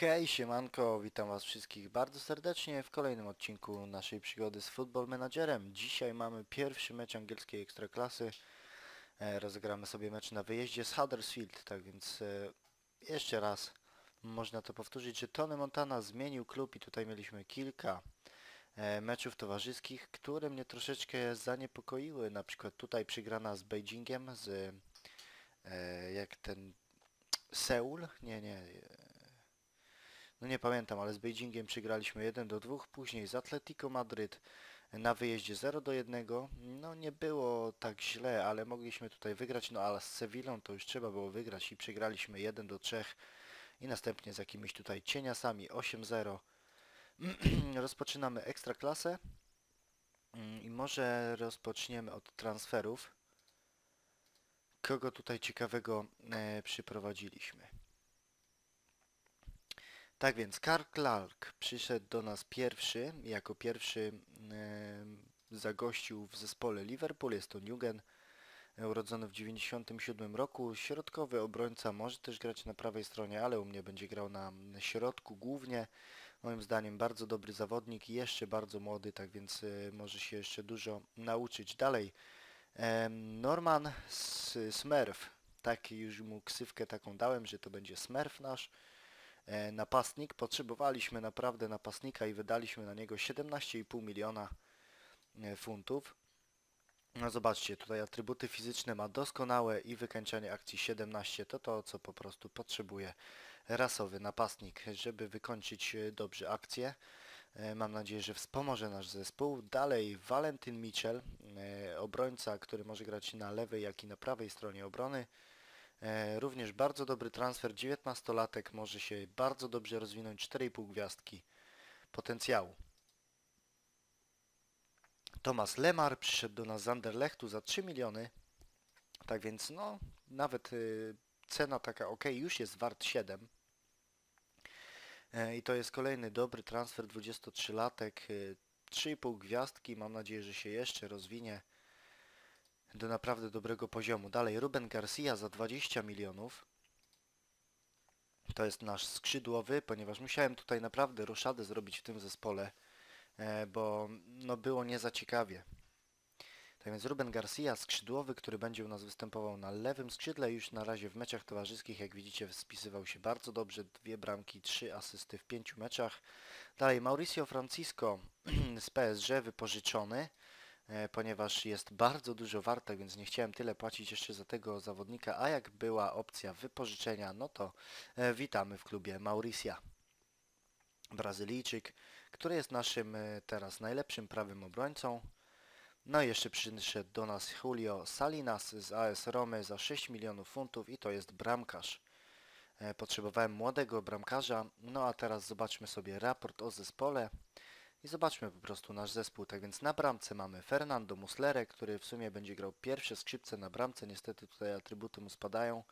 Hej, siemanko, witam was wszystkich bardzo serdecznie w kolejnym odcinku naszej przygody z Football Managerem. Dzisiaj mamy pierwszy mecz angielskiej ekstraklasy. E, rozegramy sobie mecz na wyjeździe z Huddersfield, tak więc e, jeszcze raz można to powtórzyć, że Tony Montana zmienił klub i tutaj mieliśmy kilka e, meczów towarzyskich, które mnie troszeczkę zaniepokoiły. Na przykład tutaj przygrana z Beijingiem, z jak ten Seul? Nie, nie. No nie pamiętam, ale z Beijingiem przegraliśmy 1 do 2, później z Atletico Madryt na wyjeździe 0 do 1. No nie było tak źle, ale mogliśmy tutaj wygrać, no ale z Sewillą to już trzeba było wygrać i przegraliśmy 1 do 3 i następnie z jakimiś tutaj cieniasami 8-0. Rozpoczynamy ekstraklasę Mm, i może rozpoczniemy od transferów. Kogo tutaj ciekawego e, przyprowadziliśmy? Tak więc, Karl Clark przyszedł do nas pierwszy, jako pierwszy e, zagościł w zespole Liverpool, jest to Newgen, e, urodzony w 97 roku, środkowy obrońca, może też grać na prawej stronie, ale u mnie będzie grał na środku głównie. Moim zdaniem bardzo dobry zawodnik jeszcze bardzo młody, tak więc e, może się jeszcze dużo nauczyć. Dalej, em, Norman Smurf, tak już mu ksywkę taką dałem, że to będzie Smurf nasz e, napastnik. Potrzebowaliśmy naprawdę napastnika i wydaliśmy na niego 17,5 miliona e, funtów. No zobaczcie, tutaj atrybuty fizyczne ma doskonałe i wykańczanie akcji 17 to to, co po prostu potrzebuje rasowy napastnik, żeby wykończyć e, dobrze akcję. E, Mam nadzieję, że wspomoże nasz zespół. Dalej Valentyn Mitchell, e, obrońca, który może grać na lewej, jak i na prawej stronie obrony. E, Również bardzo dobry transfer, 19-latek, może się bardzo dobrze rozwinąć, 4,5 gwiazdki potencjału. Tomasz Lemar przyszedł do nas z Anderlechtu za 3 miliony. Tak więc no, nawet y, cena taka ok, już jest wart 7. E, I to jest kolejny dobry transfer, 23-latek, y, 3,5 gwiazdki, mam nadzieję, że się jeszcze rozwinie do naprawdę dobrego poziomu. Dalej Ruben Garcia za 20 milionów. To jest nasz skrzydłowy, ponieważ musiałem tutaj naprawdę roszadę zrobić w tym zespole, e, bo no było nie za ciekawie. Tak więc Ruben Garcia, skrzydłowy, który będzie u nas występował na lewym skrzydle, już na razie w meczach towarzyskich, jak widzicie, spisywał się bardzo dobrze, dwie bramki, trzy asysty w pięciu meczach. Dalej Mauricio Francisco z PSG wypożyczony, ponieważ jest bardzo dużo wart, tak więc nie chciałem tyle płacić jeszcze za tego zawodnika, a jak była opcja wypożyczenia, no to e, witamy w klubie Mauricia. Brazylijczyk, który jest naszym e, teraz najlepszym prawym obrońcą. No i jeszcze przyszedł do nas Julio Salinas z AS Romy za 6 milionów funtów i to jest bramkarz. E, Potrzebowałem młodego bramkarza, no a teraz zobaczmy sobie raport o zespole i zobaczmy po prostu nasz zespół. Tak więc na bramce mamy Fernando Muslere, który w sumie będzie grał pierwsze skrzypce na bramce, niestety tutaj atrybuty mu spadają.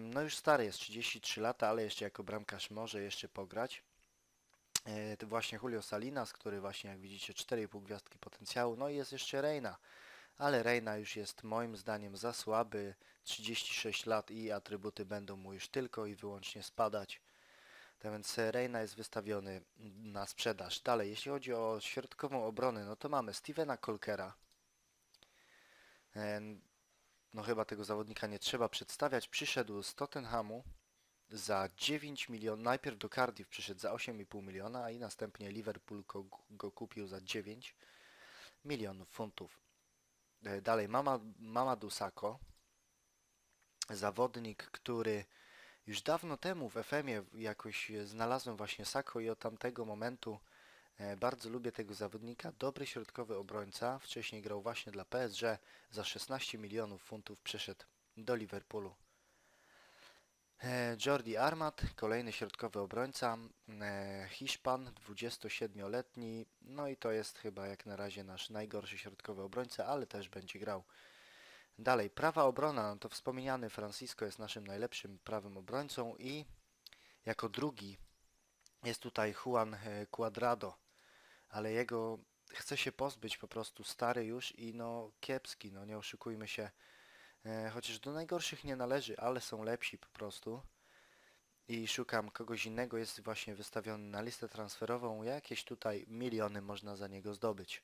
No już stary jest, 33 lata, ale jeszcze jako bramkarz może jeszcze pograć. E, właśnie Julio Salinas, który właśnie jak widzicie 4,5 gwiazdki potencjału. No i jest jeszcze Reina, ale Reina już jest moim zdaniem za słaby. 36 lat i atrybuty będą mu już tylko i wyłącznie spadać. Tak więc e, Reina jest wystawiony na sprzedaż. Dalej, jeśli chodzi o środkową obronę, no to mamy Stevena Colkera. E, No chyba tego zawodnika nie trzeba przedstawiać. Przyszedł z Tottenhamu za 9 milionów. Najpierw do Cardiff przyszedł za 8,5 miliona, i następnie Liverpool go, go kupił za 9 milionów funtów. E, Dalej Mama, Mamadou Sakho, zawodnik, który już dawno temu w FM-ie jakoś znalazłem właśnie Sakho i od tamtego momentu e, bardzo lubię tego zawodnika. Dobry środkowy obrońca, wcześniej grał właśnie dla PSG, za 16 milionów funtów przeszedł do Liverpoolu. E, Jordi Armat, kolejny środkowy obrońca, e, Hiszpan, 27-letni, no i to jest chyba jak na razie nasz najgorszy środkowy obrońca, ale też będzie grał. Dalej, prawa obrona, no to wspomniany Francisco jest naszym najlepszym prawym obrońcą i jako drugi jest tutaj Juan e, Cuadrado, ale jego chce się pozbyć po prostu stary już i no kiepski, no nie oszukujmy się. E, chociaż do najgorszych nie należy, ale są lepsi po prostu. i szukam kogoś innego, jest właśnie wystawiony na listę transferową, jakieś tutaj miliony można za niego zdobyć.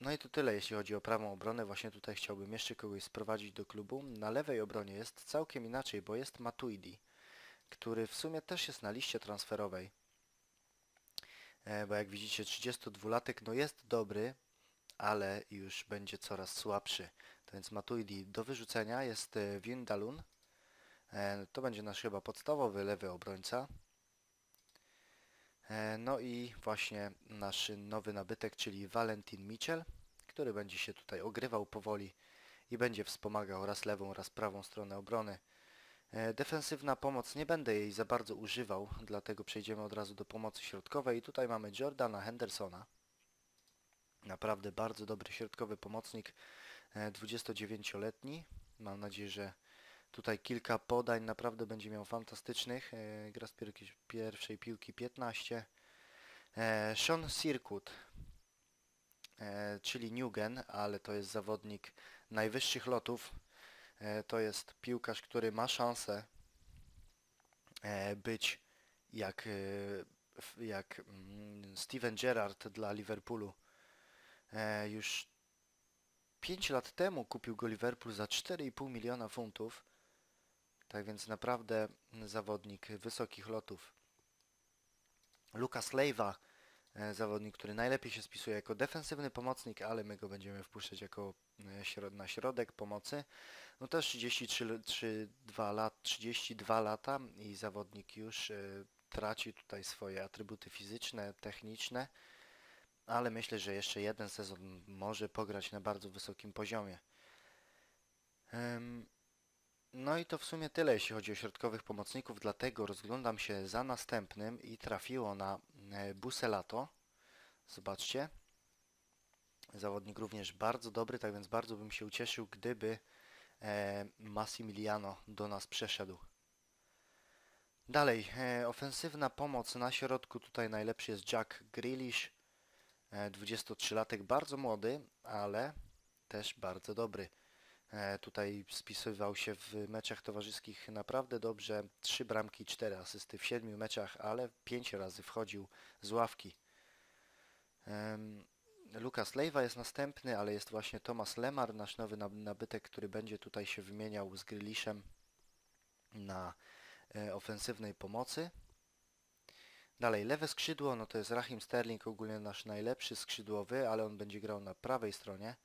No i to tyle, jeśli chodzi o prawą obronę. Właśnie tutaj chciałbym jeszcze kogoś sprowadzić do klubu. Na lewej obronie jest całkiem inaczej, bo jest Matuidi, który w sumie też jest na liście transferowej. E, Bo jak widzicie 32-latek no jest dobry, ale już będzie coraz słabszy. To więc Matuidi do wyrzucenia jest e, Windalun. E, To będzie nasz chyba podstawowy lewy obrońca. E, No i właśnie nasz nowy nabytek, czyli Valentin Mitchell, który będzie się tutaj ogrywał powoli i będzie wspomagał raz lewą, raz prawą stronę obrony. E, Defensywna pomoc nie będę jej za bardzo używał, dlatego przejdziemy od razu do pomocy środkowej. I tutaj mamy Jordana Hendersona. Naprawdę bardzo dobry środkowy pomocnik, e, 29-letni. Mam nadzieję, że tutaj kilka podań naprawdę będzie miał fantastycznych. E, Gra z pier- pierwszej piłki 15. E, Sean Sirkut, e, czyli Newgen, ale to jest zawodnik najwyższych lotów. To jest piłkarz, który ma szansę być jak, jak mm, Steven Gerrard dla Liverpoolu. Już 5 lat temu kupił go Liverpool za 4,5 miliona funtów. Tak więc naprawdę zawodnik wysokich lotów. Lucas Leiva, e, zawodnik, który najlepiej się spisuje jako defensywny pomocnik, ale my go będziemy wpuszczać jako e, środ na środek pomocy. No też 33, 3, 2 lat, 32 lata i zawodnik już e, traci tutaj swoje atrybuty fizyczne, techniczne, ale myślę, że jeszcze jeden sezon może pograć na bardzo wysokim poziomie. No i to w sumie tyle, jeśli chodzi o środkowych pomocników, dlatego rozglądam się za następnym i trafiło na e, Buselato. Zobaczcie. Zawodnik również bardzo dobry, tak więc bardzo bym się ucieszył, gdyby e, Massimiliano do nas przeszedł. Dalej, e, ofensywna pomoc na środku, tutaj najlepszy jest Jack Grealish, e, 23-latek, bardzo młody, ale też bardzo dobry. E, Tutaj spisywał się w meczach towarzyskich naprawdę dobrze. Trzy bramki, cztery asysty w siedmiu meczach, ale pięć razy wchodził z ławki. Lukas Leiva jest następny, ale jest właśnie Thomas Lemar, nasz nowy nab- nabytek, który będzie tutaj się wymieniał z Grealishem na e, ofensywnej pomocy. Dalej, lewe skrzydło, no to jest Rahim Sterling, ogólnie nasz najlepszy skrzydłowy, ale on będzie grał na prawej stronie.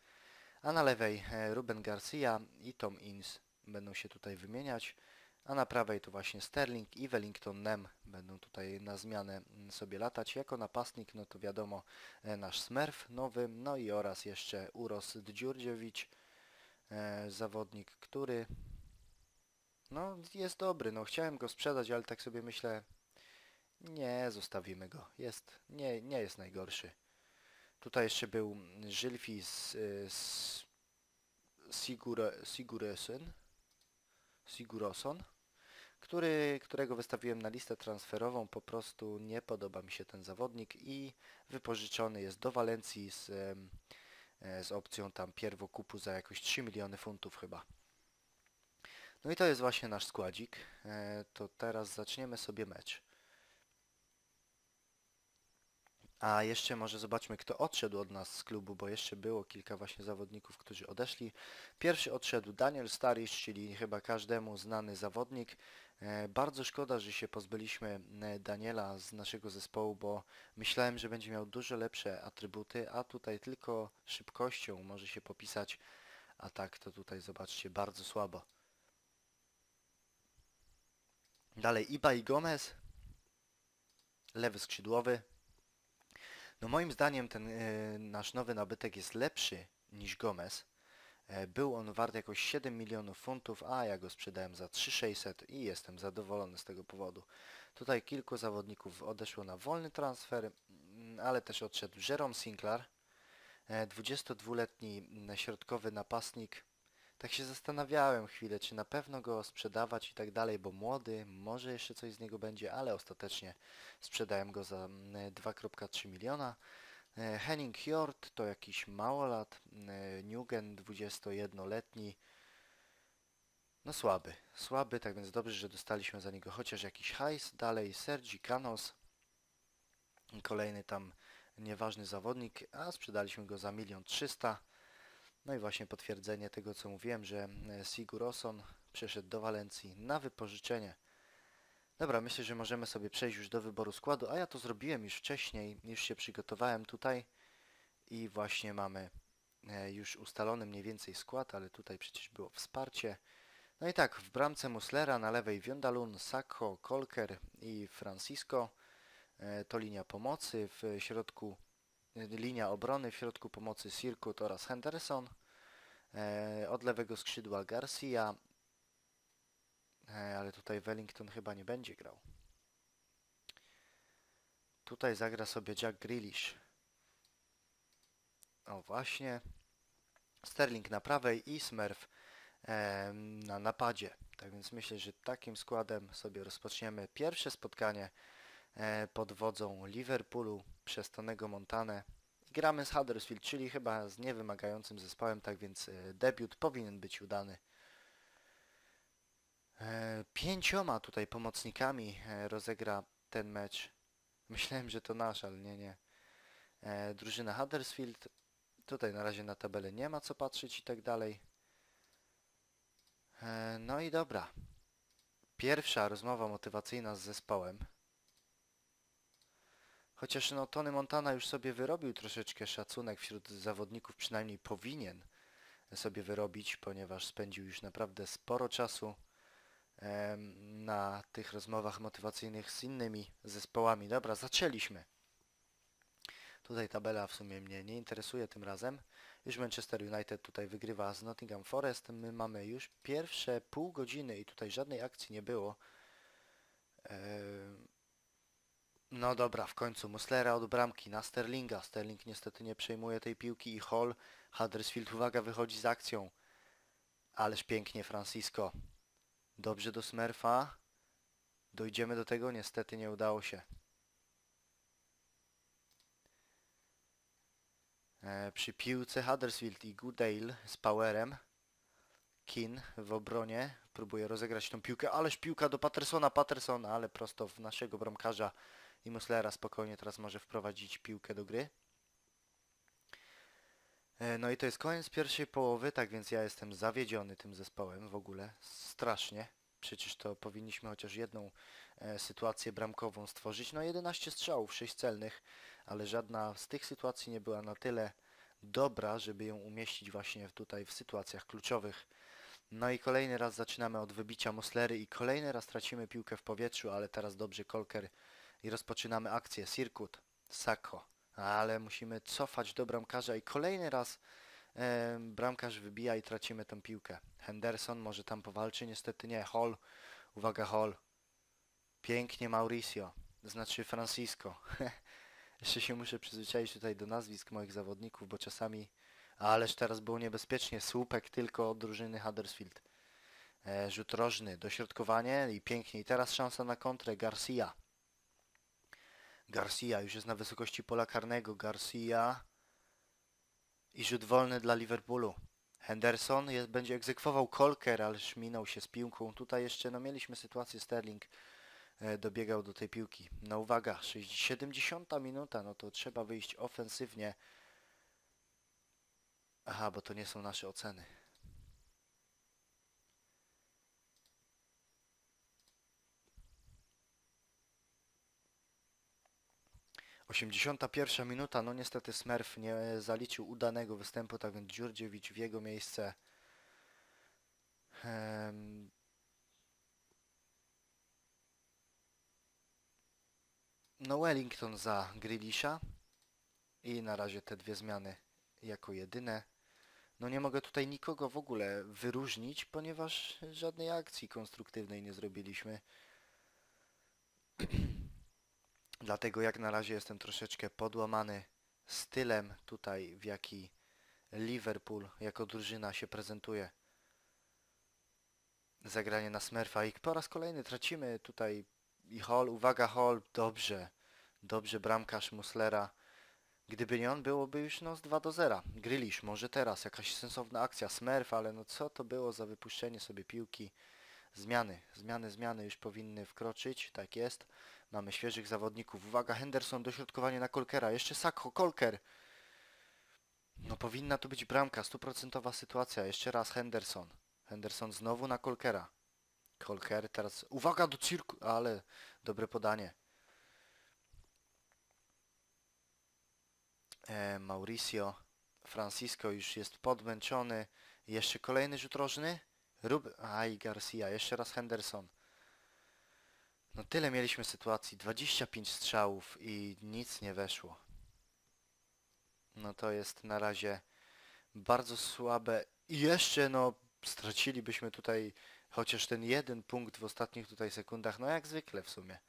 A na lewej e, Ruben Garcia i Tom Ince będą się tutaj wymieniać. A na prawej to właśnie Sterling i Wellington Nem będą tutaj na zmianę mm, sobie latać. Jako napastnik, no to wiadomo e, nasz Smurf nowy, no i oraz jeszcze Uros Djurdjevic, e, zawodnik, który no jest dobry. No chciałem go sprzedać, ale tak sobie myślę, nie, zostawimy go. Jest, nie, nie jest najgorszy. Tutaj jeszcze był Żylfi z, z Siguroson, który, którego wystawiłem na listę transferową. Po prostu nie podoba mi się ten zawodnik i wypożyczony jest do Walencji z, e, z opcją tam pierwokupu za jakoś 3 miliony funtów chyba. No i to jest właśnie nasz składzik. E, To teraz zaczniemy sobie mecz. A jeszcze może zobaczmy, kto odszedł od nas z klubu, bo jeszcze było kilka właśnie zawodników, którzy odeszli. Pierwszy odszedł Daniel Starisz, czyli chyba każdemu znany zawodnik. E, Bardzo szkoda, że się pozbyliśmy e, Daniela z naszego zespołu, bo myślałem, że będzie miał dużo lepsze atrybuty, a tutaj tylko szybkością może się popisać, a tak to tutaj zobaczcie bardzo słabo. Dalej Iba i Gomez, lewy skrzydłowy, no moim zdaniem ten e, nasz nowy nabytek jest lepszy niż Gomez. E, był on wart jakoś 7 milionów funtów, a ja go sprzedałem za 3600 i jestem zadowolony z tego powodu. Tutaj kilku zawodników odeszło na wolny transfer, mm, ale też odszedł Jerome Sinclair, e, 22-letni mm, środkowy napastnik. Tak się zastanawiałem chwilę, czy na pewno go sprzedawać i tak dalej, bo młody, może jeszcze coś z niego będzie, ale ostatecznie sprzedałem go za mm, 2,3 miliona. E, Henning Hjort to jakiś małolat, e, Newgen 21-letni. No słaby, słaby, tak więc dobrze, że dostaliśmy za niego chociaż jakiś hajs. Dalej Sergi Canos, kolejny tam nieważny zawodnik, a sprzedaliśmy go za milion trzysta. No i właśnie potwierdzenie tego, co mówiłem, że e, Siguroson przeszedł do Walencji na wypożyczenie. Dobra, myślę, że możemy sobie przejść już do wyboru składu, a ja to zrobiłem już wcześniej, już się przygotowałem tutaj i właśnie mamy e, już ustalony mniej więcej skład, ale tutaj przecież było wsparcie. No i tak, w bramce Muslera, na lewej Wiondalun, Sakho, Kolker i Francisco. E, To linia pomocy, w środku linia obrony, w środku pomocy Sirkut oraz Henderson. E, Od lewego skrzydła Garcia, E, ale tutaj Wellington chyba nie będzie grał. Tutaj zagra sobie Jack Grealish. O właśnie. Sterling na prawej i Smurf e, na napadzie. Tak więc myślę, że takim składem sobie rozpoczniemy pierwsze spotkanie pod wodzą Liverpoolu przez Tonego Montanę. Gramy z Huddersfield, czyli chyba z niewymagającym zespołem, tak więc e, debiut powinien być udany. E, Pięcioma tutaj pomocnikami e, rozegra ten mecz. Myślałem, że to nasz, ale nie, nie. Drużyna Huddersfield. Tutaj na razie na tabelę nie ma co patrzeć i tak dalej. No i dobra. Pierwsza rozmowa motywacyjna z zespołem. Chociaż no Tony Montana już sobie wyrobił troszeczkę szacunek wśród zawodników, przynajmniej powinien sobie wyrobić, ponieważ spędził już naprawdę sporo czasu na tych rozmowach motywacyjnych z innymi zespołami. Dobra, zaczęliśmy. Tutaj tabela w sumie mnie nie interesuje tym razem. Już Manchester United tutaj wygrywa z Nottingham Forest. My mamy już pierwsze pół godziny i tutaj żadnej akcji nie było. No dobra, w końcu Muslera od bramki na Sterlinga. Sterling niestety nie przejmuje tej piłki i Hall. Huddersfield, uwaga, wychodzi z akcją. Ależ pięknie Francisco. Dobrze do Smurfa. Dojdziemy do tego, niestety nie udało się. E, przy piłce Huddersfield i Goodale z powerem. Kin w obronie próbuje rozegrać tą piłkę, ależ piłka do Pattersona, Pattersona, ale prosto w naszego bramkarza i Muslera spokojnie teraz może wprowadzić piłkę do gry. E, No i to jest koniec pierwszej połowy, tak więc ja jestem zawiedziony tym zespołem w ogóle, strasznie. Przecież to powinniśmy chociaż jedną e, sytuację bramkową stworzyć. No 11 strzałów, 6 celnych, ale żadna z tych sytuacji nie była na tyle dobra, żeby ją umieścić właśnie tutaj w sytuacjach kluczowych. No i kolejny raz zaczynamy od wybicia Moslery i kolejny raz tracimy piłkę w powietrzu, ale teraz dobrze Kolker i rozpoczynamy akcję. Sirkut, Sako, ale musimy cofać do bramkarza i kolejny raz e, bramkarz wybija i tracimy tę piłkę. Henderson może tam powalczy, niestety nie. Hall, uwaga Hall. Pięknie Mauricio, znaczy Francisco. Jeszcze się muszę przyzwyczaić tutaj do nazwisk moich zawodników, bo czasami... Ależ teraz było niebezpiecznie. Słupek tylko od drużyny Huddersfield. E, rzut rożny, dośrodkowanie i pięknie. I teraz szansa na kontrę. Garcia. Garcia już jest na wysokości pola karnego. Garcia. I rzut wolny dla Liverpoolu. Henderson jest, będzie egzekwował Kolker, ależ minął się z piłką. Tutaj jeszcze no, mieliśmy sytuację Sterling e, dobiegał do tej piłki. No uwaga, 60 70 minuta, no to trzeba wyjść ofensywnie. Aha, bo to nie są nasze oceny. Osiemdziesiąta pierwsza minuta, no niestety Smurf nie zaliczył udanego występu, tak więc Dziurdziewicz w jego miejsce. Em, No Wellington za Grealisha i na razie te dwie zmiany jako jedyne. No nie mogę tutaj nikogo w ogóle wyróżnić, ponieważ żadnej akcji konstruktywnej nie zrobiliśmy. Dlatego jak na razie jestem troszeczkę podłamany stylem tutaj, w jaki Liverpool jako drużyna się prezentuje. Zagranie na Smurfa i po raz kolejny tracimy tutaj i Hall, uwaga Hall, dobrze, dobrze bramkarz Muslera Gdyby nie on, byłoby już no z 2 do 0. Grylisz, może teraz jakaś sensowna akcja, Smurf, ale no co to było za wypuszczenie sobie piłki? Zmiany, zmiany, zmiany już powinny wkroczyć, tak jest. Mamy świeżych zawodników. Uwaga, Henderson, dośrodkowanie na Kolkera. Jeszcze Sakho, Kolker. No powinna to być bramka, stuprocentowa sytuacja. Jeszcze raz Henderson. Henderson znowu na Kolkera. Kolker teraz... Uwaga do cirku... Ale dobre podanie. E, Mauricio Francisco już jest podmęczony. Jeszcze kolejny rzut rożny. Rub... Aj, Garcia. Jeszcze raz Henderson. No tyle mieliśmy sytuacji. 25 strzałów i nic nie weszło. No to jest na razie bardzo słabe. I jeszcze no stracilibyśmy tutaj chociaż ten jeden punkt w ostatnich tutaj sekundach. No jak zwykle w sumie.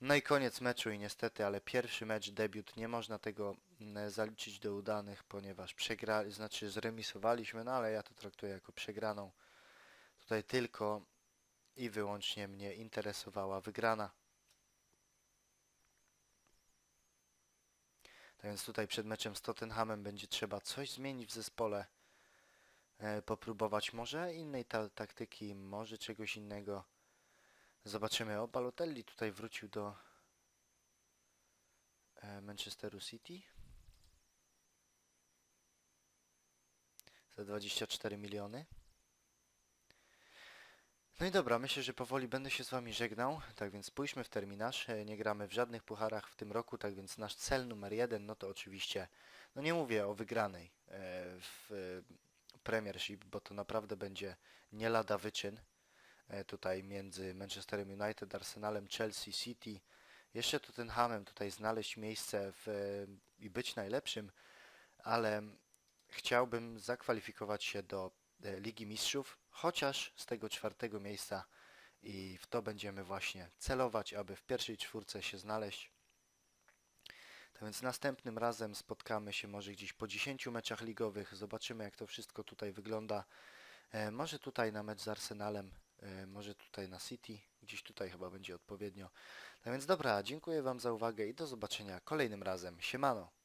No i koniec meczu i niestety, ale pierwszy mecz, debiut, nie można tego mm, zaliczyć do udanych, ponieważ przegrali, znaczy zremisowaliśmy, no ale ja to traktuję jako przegraną. Tutaj tylko i wyłącznie mnie interesowała wygrana. Tak więc tutaj przed meczem z Tottenhamem będzie trzeba coś zmienić w zespole. E, popróbować może innej ta taktyki, może czegoś innego. Zobaczymy. O, Balotelli tutaj wrócił do e, Manchesteru City. Za 24 miliony. No i dobra, myślę, że powoli będę się z Wami żegnał, tak więc spójrzmy w terminarz, E, nie gramy w żadnych pucharach w tym roku, tak więc nasz cel numer jeden, no to oczywiście, no nie mówię o wygranej e, w Premiership, bo to naprawdę będzie nie lada wyczyn tutaj między Manchesterem United, Arsenalem, Chelsea, City, jeszcze Tottenhamem tutaj znaleźć miejsce w, e, i być najlepszym, ale chciałbym zakwalifikować się do e, Ligi Mistrzów, chociaż z tego czwartego miejsca i w to będziemy właśnie celować, aby w pierwszej czwórce się znaleźć. Tak więc następnym razem spotkamy się może gdzieś po 10 meczach ligowych, zobaczymy jak to wszystko tutaj wygląda. E, może tutaj na mecz z Arsenalem, e, może tutaj na City, gdzieś tutaj chyba będzie odpowiednio. Tak więc dobra, dziękuję Wam za uwagę i do zobaczenia kolejnym razem. Siemano!